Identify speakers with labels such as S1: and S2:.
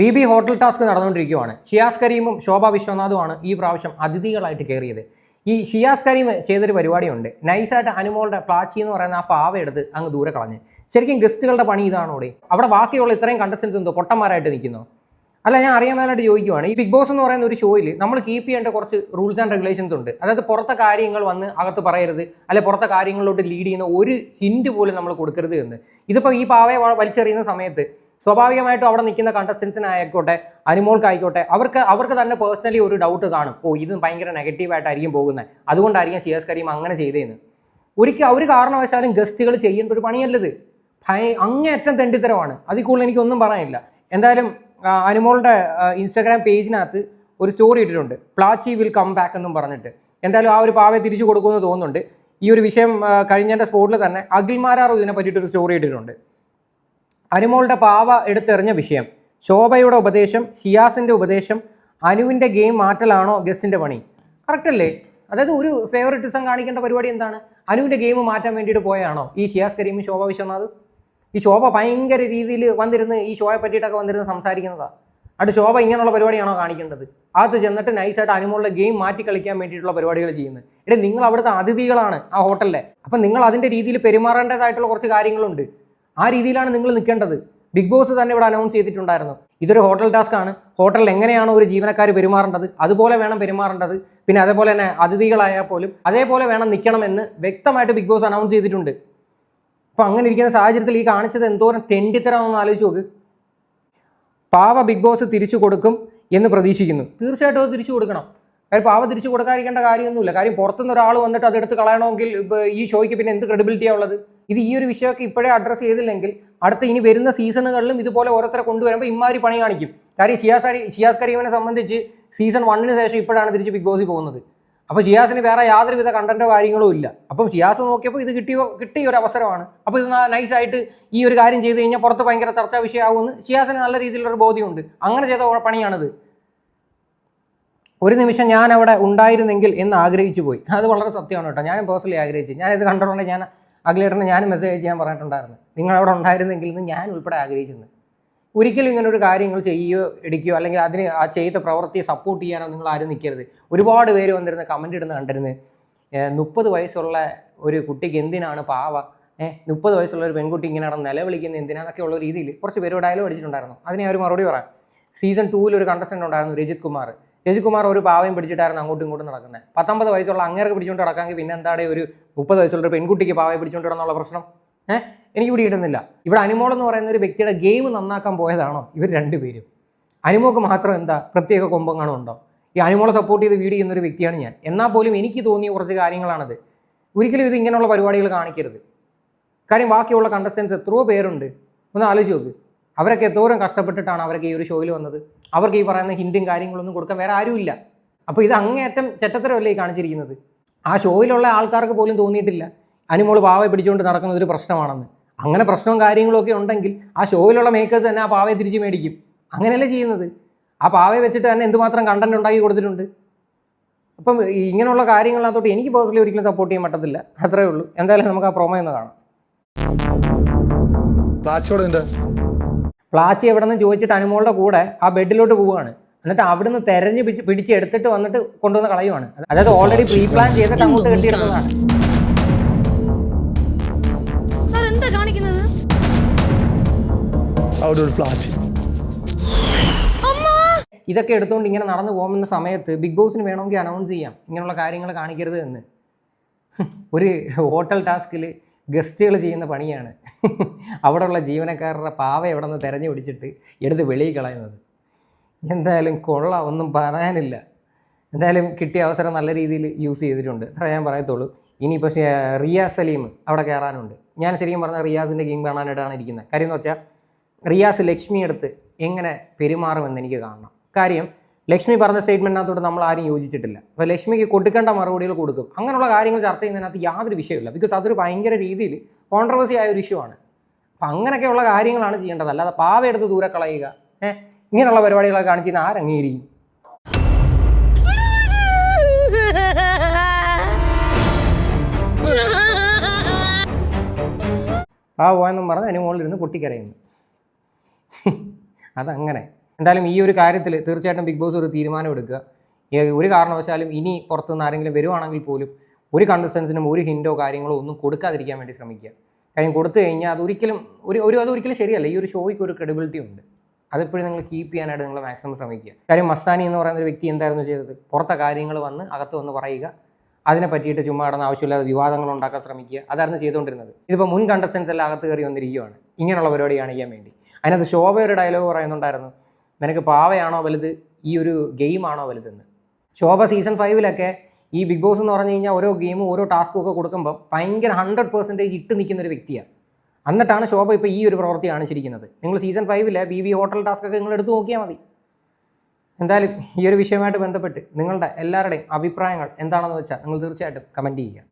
S1: B B hotel task നടന്നുകൊണ്ടിരിക്കുകയാണ് ഷിയാസ് കരീമും ശോഭ വിശ്വനാഥുമാണ് ഈ പ്രാവശ്യം അതിഥികളായിട്ട് കയറിയത്. ഈ ഷിയാസ് കരീം ചെയ്തൊരു പരിപാടിയുണ്ട്. നൈസായിട്ട് അനുമോളുടെ പ്ലാച്ചി എന്ന് പറയുന്ന ആ പാവ എടുത്ത് അങ്ങ് ദൂരെ കളഞ്ഞ്. ശരിക്കും ഗസ്റ്റുകളുടെ പണി ഇതാണോടെ അവിടെ. ബാക്കിയുള്ള ഇത്രയും കണ്ടസ്റ്റൻസ് എന്തോ പൊട്ടന്മാരായിട്ട് നിൽക്കുന്നു. അല്ല ഞാൻ അറിയാൻ മേലായിട്ട് ചോദിക്കുവാണ്. ഈ ബിഗ് ബോസ് എന്ന് പറയുന്ന ഒരു ഷോയിൽ നമ്മൾ കീപ്പ് ചെയ്യേണ്ട കുറച്ച് റൂൾസ് ആൻഡ് റെഗുലേഷൻസ് ഉണ്ട്. അതായത് പുറത്തെ കാര്യങ്ങൾ വന്ന് അകത്ത് പറയരുത്. അല്ലെ പുറത്തെ കാര്യങ്ങളിലോട്ട് ലീഡ് ചെയ്യുന്ന ഒരു ഹിൻഡ് പോലും നമ്മൾ കൊടുക്കരുത് എന്ന്. ഇതിപ്പോൾ ഈ പാവയെ വലിച്ചെറിയുന്ന സമയത്ത് സ്വാഭാവികമായിട്ടും അവിടെ നിൽക്കുന്ന കണ്ടസ്റ്റൻസിനായിക്കോട്ടെ അനുമോൾക്കായിക്കോട്ടെ അവർക്ക് അവർക്ക് തന്നെ പേഴ്സണലി ഒരു ഡൗട്ട് കാണും. ഓ ഇത് ഭയങ്കര നെഗറ്റീവായിട്ടായിരിക്കും പോകുന്നത് അതുകൊണ്ടായിരിക്കും സിയാസ് കരീം അങ്ങനെ ചെയ്തതെന്ന് ഒരിക്കൽ ഒരു കാരണവശാലും ഗസ്റ്റുകൾ ചെയ്യേണ്ട ഒരു പണിയല്ലത്. ഭയ അങ്ങേയറ്റം തെണ്ടിത്തരമാണ്. അതിൽ കൂടുതൽ എനിക്കൊന്നും പറയാനില്ല. എന്തായാലും അനിമോളുടെ ഇൻസ്റ്റാഗ്രാം പേജിനകത്ത് ഒരു സ്റ്റോറി ഇട്ടിട്ടുണ്ട്. പ്ലാച്ചി വിൽ കം ബാക്ക് എന്നും പറഞ്ഞിട്ട്. എന്തായാലും ആ ഒരു പാവയെ തിരിച്ചു കൊടുക്കുമെന്ന് തോന്നുന്നുണ്ട്. ഈ ഒരു വിഷയം കഴിഞ്ഞതിന്റെ സ്പോട്ടിൽ തന്നെ അഖിൽമാരാറോ ഇതിനെ പറ്റിയിട്ടൊരു സ്റ്റോറി ഇട്ടിട്ടുണ്ട്. അനുമോളുടെ പാവ എടുത്തെറിഞ്ഞ വിഷയം. ശോഭയുടെ ഉപദേശം ഷിയാസിന്റെ ഉപദേശം അനുവിന്റെ ഗെയിം മാറ്റലാണോ ഗസിന്റെ പണി? കറക്റ്റ് അല്ലേ? അതായത് ഒരു ഫേവറിറ്റിസം കാണിക്കേണ്ട പരിപാടി എന്താണ്? അനുവിന്റെ ഗെയിം മാറ്റാൻ വേണ്ടിയിട്ട് പോയാണോ ഈ ഷിയാസ് കരീമും ശോഭ വിശ്വനാഥ്? ഈ ശോഭ ഭയങ്കര രീതിയിൽ വന്നിരുന്ന് ഈ ഷോയെ പറ്റിയിട്ടൊക്കെ വന്നിരുന്ന് സംസാരിക്കുന്നതാ. അത് ശോഭ ഇങ്ങനെയുള്ള പരിപാടിയാണോ കാണിക്കേണ്ടത്? അത് ചെന്നിട്ട് നൈസായിട്ട് അനുമോളുടെ ഗെയിം മാറ്റി കളിക്കാൻ വേണ്ടിയിട്ടുള്ള പരിപാടികൾ ചെയ്യുന്നത്. എടേ നിങ്ങൾ അവിടുത്തെ അതിഥികളാണ് ആ ഹോട്ടലിലെ. അപ്പം നിങ്ങൾ അതിന്റെ രീതിയിൽ പെരുമാറേണ്ടതായിട്ടുള്ള കുറച്ച് കാര്യങ്ങളുണ്ട്. ആ രീതിയിലാണ് നിങ്ങൾ നിൽക്കേണ്ടത്. ബിഗ് ബോസ് തന്നെ ഇവിടെ അനൗൺസ് ചെയ്തിട്ടുണ്ടായിരുന്നു. ഇതൊരു ഹോട്ടൽ ടാസ്ക് ആണ്. ഹോട്ടലിൽ എങ്ങനെയാണോ ഒരു ജീവനക്കാർ പെരുമാറേണ്ടത്? അതുപോലെ വേണം പെരുമാറേണ്ടത്. പിന്നെ അതേപോലെ തന്നെ അതിഥികളായാൽ പോലും അതേപോലെ വേണം നിൽക്കണമെന്ന് വ്യക്തമായിട്ട് ബിഗ് ബോസ് അനൗൺസ് ചെയ്തിട്ടുണ്ട്. അപ്പോൾ അങ്ങനെ ഇരിക്കുന്ന സാഹചര്യത്തിൽ ഈ കാണിച്ചത് എന്തോരം തെണ്ടിത്തരമെന്ന് ആലോചിച്ച് നോക്ക്. പാവ ബിഗ് ബോസ് തിരിച്ചു കൊടുക്കും എന്ന് പ്രതീക്ഷിക്കുന്നു. തീർച്ചയായിട്ടും അത് തിരിച്ചു കൊടുക്കണം. കാര്യം പാവ തിരിച്ചു കൊടുക്കാതിരിക്കേണ്ട കാര്യമൊന്നുമില്ല. കാര്യം പുറത്തുനിന്ന് ഒരാൾ വന്നിട്ട് അതെടുത്ത് കളയണമെങ്കിൽ ഈ ഷോയ്ക്ക് പിന്നെ എന്ത് ക്രെഡിബിലിറ്റിയാണ് ഉള്ളത്? ഇത് ഈ ഒരു വിഷയമൊക്കെ ഇപ്പോഴേ അഡ്രസ്സ് ചെയ്തില്ലെങ്കിൽ അടുത്ത ഇനി വരുന്ന സീസണുകളിലും ഇതുപോലെ ഓരോരുത്തരെ കൊണ്ടുവരുമ്പോൾ ഇമാരി പണി കാണിക്കും. കാര്യം ഷിയാസ് ഷിയാസ് കരീമിനെ സംബന്ധിച്ച് സീസൺ വണ്ണിന് ശേഷം ഇപ്പോഴാണ് തിരിച്ച് ബിഗ് ബോസിൽ പോകുന്നത്. അപ്പോൾ ഷിയാസിന് വേറെ യാതൊരുവിധ കണ്ടന്റോ കാര്യങ്ങളോ ഇല്ല. അപ്പം ഷിയാസ് നോക്കിയപ്പോൾ ഇത് കിട്ടിയ കിട്ടിയ ഒരു അവസരമാണ്. അപ്പോൾ ഇത് നൈസായിട്ട് ഈ ഒരു കാര്യം ചെയ്ത് കഴിഞ്ഞാൽ പുറത്ത് ഭയങ്കര ചർച്ചാ വിഷയമാകുമെന്ന് ഷിയാസിന് നല്ല രീതിയിലുള്ള ബോധ്യമുണ്ട്. അങ്ങനെ ചെയ്ത പണിയാണിത്. ഒരു നിമിഷം ഞാൻ അവിടെ ഉണ്ടായിരുന്നെങ്കിൽ എന്ന് ആഗ്രഹിച്ചു പോയി. അത് വളരെ സത്യമാണ് കേട്ടോ. ഞാൻ പേഴ്സണലി ആഗ്രഹിച്ചു. ഞാനിത് കണ്ടിട്ടുണ്ടെങ്കിൽ ഞാൻ അഖിലേട്ടന് ഞാൻ മെസ്സേജ് ചെയ്യാൻ പറഞ്ഞിട്ടുണ്ടായിരുന്നു. നിങ്ങൾ അവിടെ ഉണ്ടായിരുന്നെങ്കിൽ എന്ന് ഞാൻ ഉൾപ്പെടെ ആഗ്രഹിച്ചിരുന്നു. ഒരിക്കലും ഇങ്ങനെ ഒരു കാര്യങ്ങൾ ചെയ്യുകയോ എടുക്കുകയോ അല്ലെങ്കിൽ അതിന് ആ ചെയ്ത പ്രവൃത്തിയെ സപ്പോർട്ട് ചെയ്യാനോ നിങ്ങൾ ആരും നിൽക്കരുത്. ഒരുപാട് പേര് വന്നിരുന്ന് കമന്റ് ഇടുന്ന കണ്ടിരുന്നു മുപ്പത് വയസ്സുള്ള ഒരു കുട്ടിക്ക് എന്തിനാണ് പാവ? ഏഹ് മുപ്പത് വയസ്സുള്ള ഒരു പെൺകുട്ടി ഇങ്ങനെ നടന്ന് നിലവിളിക്കുന്ന എന്തിനാന്നൊക്കെ ഉള്ള രീതിയിൽ കുറച്ച് പേര് ഡയലോഗ് അടിച്ചിട്ടുണ്ടായിരുന്നു. അതിനെ അവർ മറുപടി പറയാം. സീസൺ ടൂവിൽ ഒരു കണ്ടസ്റ്റന്റ് ഉണ്ടായിരുന്നു രജിത് കുമാർ. രജിത് കുമാർ ഒരു പാവയും പിടിച്ചിട്ടായിരുന്നു അങ്ങോട്ടും ഇങ്ങോട്ടും നടക്കുന്നത്. പത്തൊമ്പത് വയസ്സുള്ള അങ്ങേർക്ക് പിടിച്ചുകൊണ്ട് നടക്കാമെങ്കിൽ പിന്നെ എന്താണ് ഒരു മുപ്പത് വയസ്സുള്ള പെൺകുട്ടിക്ക് പാവയെ പിടിച്ചുകൊണ്ട് കിടന്നുള്ള പ്രശ്നം? ഏഹ് എനിക്ക് ഇവിടെ ഇടുന്നില്ല. ഇവിടെ അനുമോൾ എന്ന് പറയുന്ന ഒരു വ്യക്തിയുടെ ഗെയിം നന്നാക്കാൻ പോയതാണോ? ഇവർ രണ്ടുപേരും. അനുമോക്ക് മാത്രം എന്താ പ്രത്യേക കൊമ്പങ്ങാണോ ഉണ്ടോ? ഈ അനുമോളെ സപ്പോർട്ട് ചെയ്ത് വീട് ചെയ്യുന്ന ഒരു വ്യക്തിയാണ് ഞാൻ. എന്നാൽ പോലും എനിക്ക് തോന്നിയ കുറച്ച് കാര്യങ്ങളാണത്. ഒരിക്കലും ഇത് ഇങ്ങനെയുള്ള പരിപാടികൾ കാണിക്കരുത്. കാര്യം ബാക്കിയുള്ള കണ്ടസ്റ്റൻസ് എത്രയോ പേരുണ്ട്. ഒന്ന് ആലോചിച്ച് നോക്ക്. അവരൊക്കെ എന്തോരം കഷ്ടപ്പെട്ടിട്ടാണ് അവരൊക്കെ ഈ ഒരു ഷോയിൽ വന്നത്? അവർക്ക് ഈ പറയുന്ന ഹിൻഡും കാര്യങ്ങളൊന്നും കൊടുക്കാൻ വേറെ ആരുമില്ല അപ്പോൾ ഇത് അങ്ങേയറ്റം ചെറ്റത്തരമല്ലേ ഈ കാണിച്ചിരിക്കുന്നത്? ആ ഷോയിലുള്ള ആൾക്കാർക്ക് പോലും തോന്നിയിട്ടില്ല. അനുമോൾ പാവയെ പിടിച്ചുകൊണ്ട് നടക്കുന്ന ഒരു പ്രശ്നമാണെന്ന്. അങ്ങനെ പ്രശ്നവും കാര്യങ്ങളൊക്കെ ഉണ്ടെങ്കിൽ ആ ഷോയിലുള്ള മേക്കേഴ്സ് തന്നെ ആ പാവയെ തിരിച്ച് മേടിക്കും. അങ്ങനെയല്ലേ ചെയ്യുന്നത്? ആ പാവയെ വെച്ചിട്ട് തന്നെ എന്തുമാത്രം കണ്ടന്റ് ഉണ്ടാക്കി കൊടുത്തിട്ടുണ്ട്? അപ്പം ഇങ്ങനെയുള്ള കാര്യങ്ങളാത്തോട്ട് എനിക്ക് പേഴ്സണലി ഒരിക്കലും സപ്പോർട്ട് ചെയ്യാൻ പറ്റത്തില്ല. അത്രേ ഉള്ളൂ. എന്തായാലും നമുക്ക് ആ പ്രൊമോ ഒന്ന് കാണാം. പ്ലാച്ചി എവിടെ നിന്ന് ചോദിച്ചിട്ട് അനുമോളുടെ കൂടെ ആ ബെഡിലോട്ട് പോവുകയാണ്. എന്നിട്ട് അവിടുന്ന് തെരഞ്ഞ് പിടിച്ച് പിടിച്ച് എടുത്തിട്ട് വന്നിട്ട് കൊണ്ടുവന്ന് കളയുവാണ്. അതായത് ഓൾറെഡി പ്രീ പ്ലാൻ ചെയ്തിട്ട് അങ്ങോട്ട് കെട്ടിയെടുത്തതാണ്.
S2: സാർ എന്താ കാണിക്കുന്നത്?
S3: അവിടെ ഒരു പ്ലാച്ചി.
S1: ഇതൊക്കെ എടുത്തുകൊണ്ട് ഇങ്ങനെ നടന്നു പോകുന്ന സമയത്ത് ബിഗ് ബോസിന് വേണമെങ്കിൽ അനൗൺസ് ചെയ്യാം. ഇങ്ങനെയുള്ള കാര്യങ്ങൾ കാണിക്കരുത് എന്ന്. ഒരു ഹോട്ടൽ ടാസ്കിൽ ഗസ്റ്റുകൾ ചെയ്യുന്ന പണിയാണ്. അവിടെയുള്ള ജീവനക്കാരുടെ പാവ എവിടെ നിന്ന് തിരഞ്ഞു പിടിച്ചിട്ട് എടുത്ത് വെളിയിൽ കളയുന്നത്. എന്തായാലും കൊള്ള ഒന്നും പറയാനില്ല. എന്തായാലും കിട്ടിയ അവസരം നല്ല രീതിയിൽ യൂസ് ചെയ്തിട്ടുണ്ട്. അത്ര ഞാൻ പറയത്തുള്ളൂ. പക്ഷേ റിയാസ് സലീം അവിടെ കയറാനുണ്ട്. ഞാൻ ശരിക്കും പറഞ്ഞാൽ റിയാസിന്റെ ഗെയിം കാണാനായിട്ടാണ് ഇരിക്കുന്നത്. കാര്യം എന്ന് വെച്ചാൽ റിയാസ് ലക്ഷ്മി എടുത്ത് എങ്ങനെ പെരുമാറുമെന്ന് എനിക്ക് കാണണം. കാര്യം ലക്ഷ്മി പറഞ്ഞ സ്റ്റേറ്റ്മെന്റിനകത്തോട്ട് നമ്മൾ ആരും യോജിച്ചിട്ടില്ല. അപ്പോൾ ലക്ഷ്മിക്ക് കൊടുക്കേണ്ട മറുപടികൾ കൊടുക്കും. അങ്ങനെയുള്ള കാര്യങ്ങൾ ചർച്ച ചെയ്യുന്നതിനകത്ത് യാതൊരു വിഷയമില്ല ബിക്കോസ് അതൊരു ഭയങ്കര രീതിയിൽ കോൺട്രവേഴ്സി ആയ ഒരു ഇഷ്യൂ ആണ്. അപ്പം അങ്ങനെയൊക്കെയുള്ള കാര്യങ്ങളാണ് ചെയ്യേണ്ടത്. അല്ലാതെ പാവ എടുത്ത് ദൂരെ കളയുക ഏഹ് ഇങ്ങനെയുള്ള പരിപാടികളൊക്കെ കാണിച്ചിരുന്ന ആരംഗീകരിക്കും ആ പോയെന്നും പറഞ്ഞ് അതിന് മുകളിലിരുന്ന് പൊട്ടിക്കരയുന്നു. അതങ്ങനെ. എന്തായാലും ഈ ഒരു കാര്യത്തിൽ തീർച്ചയായിട്ടും ബിഗ് ബോസ് ഒരു തീരുമാനം എടുക്കുക. ഒരു കാരണവശാലും ഇനി പുറത്തുനിന്ന് ആരെങ്കിലും വരുവാണെങ്കിൽ പോലും ഒരു കണ്ടസ്റ്റൻസിനും ഒരു ഹിൻഡോ കാര്യങ്ങളോ ഒന്നും കൊടുക്കാതിരിക്കാൻ വേണ്ടി ശ്രമിക്കുക. കാര്യം കൊടുത്തു കഴിഞ്ഞാൽ അതൊരിക്കലും ഒരു ഒരു അതൊരിക്കലും ശരിയല്ല. ഈ ഒരു ഷോയ്ക്ക് ഒരു ക്രെഡിബിലിറ്റി ഉണ്ട്. അതെപ്പോഴും നിങ്ങൾ കീപ്പ് ചെയ്യാനായിട്ട് നിങ്ങൾ മാക്സിമം ശ്രമിക്കുക. കാര്യം മസ്താനി എന്ന് പറയുന്ന ഒരു വ്യക്തി എന്തായിരുന്നു ചെയ്തത്? പുറത്തെ കാര്യങ്ങൾ വന്ന് അകത്ത് വന്ന് പറയുക. അതിനെ പറ്റിയിട്ട് ചുമ്മാ കിടന്ന് ആവശ്യമില്ലാതെ വിവാദങ്ങൾ ഉണ്ടാക്കാൻ ശ്രമിക്കുക. അതായിരുന്നു ചെയ്തുകൊണ്ടിരുന്നത്. ഇതിപ്പോൾ മുൻ കണ്ടസ്റ്റൻസ് എല്ലാം അകത്ത് കയറി വന്നിരിക്കുകയാണ്. ഇങ്ങനെയുള്ള പരിപാടി കാണിക്കാൻ വേണ്ടി. അതിനകത്ത് ശോഭ ഒരു ഡയലോഗ് പറയുന്നുണ്ടായിരുന്നു. നിനക്ക് പാവയാണോ വലുത്? ഈ ഒരു ഗെയിമാണോ വലുതെന്ന്. ശോഭ സീസൺ ഫൈവിലൊക്കെ ഈ ബിഗ് ബോസ് എന്ന് പറഞ്ഞു കഴിഞ്ഞാൽ ഓരോ ഗെയിമും ഓരോ ടാസ്ക്കും ഒക്കെ കൊടുക്കുമ്പോൾ ഭയങ്കര ഹൺഡ്രഡ് പെർസെന്റേജ് ഇട്ട് നിൽക്കുന്ന ഒരു വ്യക്തിയാണ് എന്നിട്ടാണ് ശോഭ ഇപ്പോൾ ഈ ഒരു പ്രവൃത്തി കാണിച്ചിരിക്കുന്നത് നിങ്ങൾ സീസൺ ഫൈവിലെ ബി ബി ഹോട്ടൽ ടാസ്ക് ഒക്കെ നിങ്ങൾ എടുത്തു നോക്കിയാൽ മതി. എന്തായാലും ഈ ഒരു വിഷയമായിട്ട് ബന്ധപ്പെട്ട് നിങ്ങളുടെ എല്ലാവരുടെയും അഭിപ്രായങ്ങൾ എന്താണെന്ന് വെച്ചാൽ നിങ്ങൾ തീർച്ചയായിട്ടും കമന്റ് ചെയ്യുക.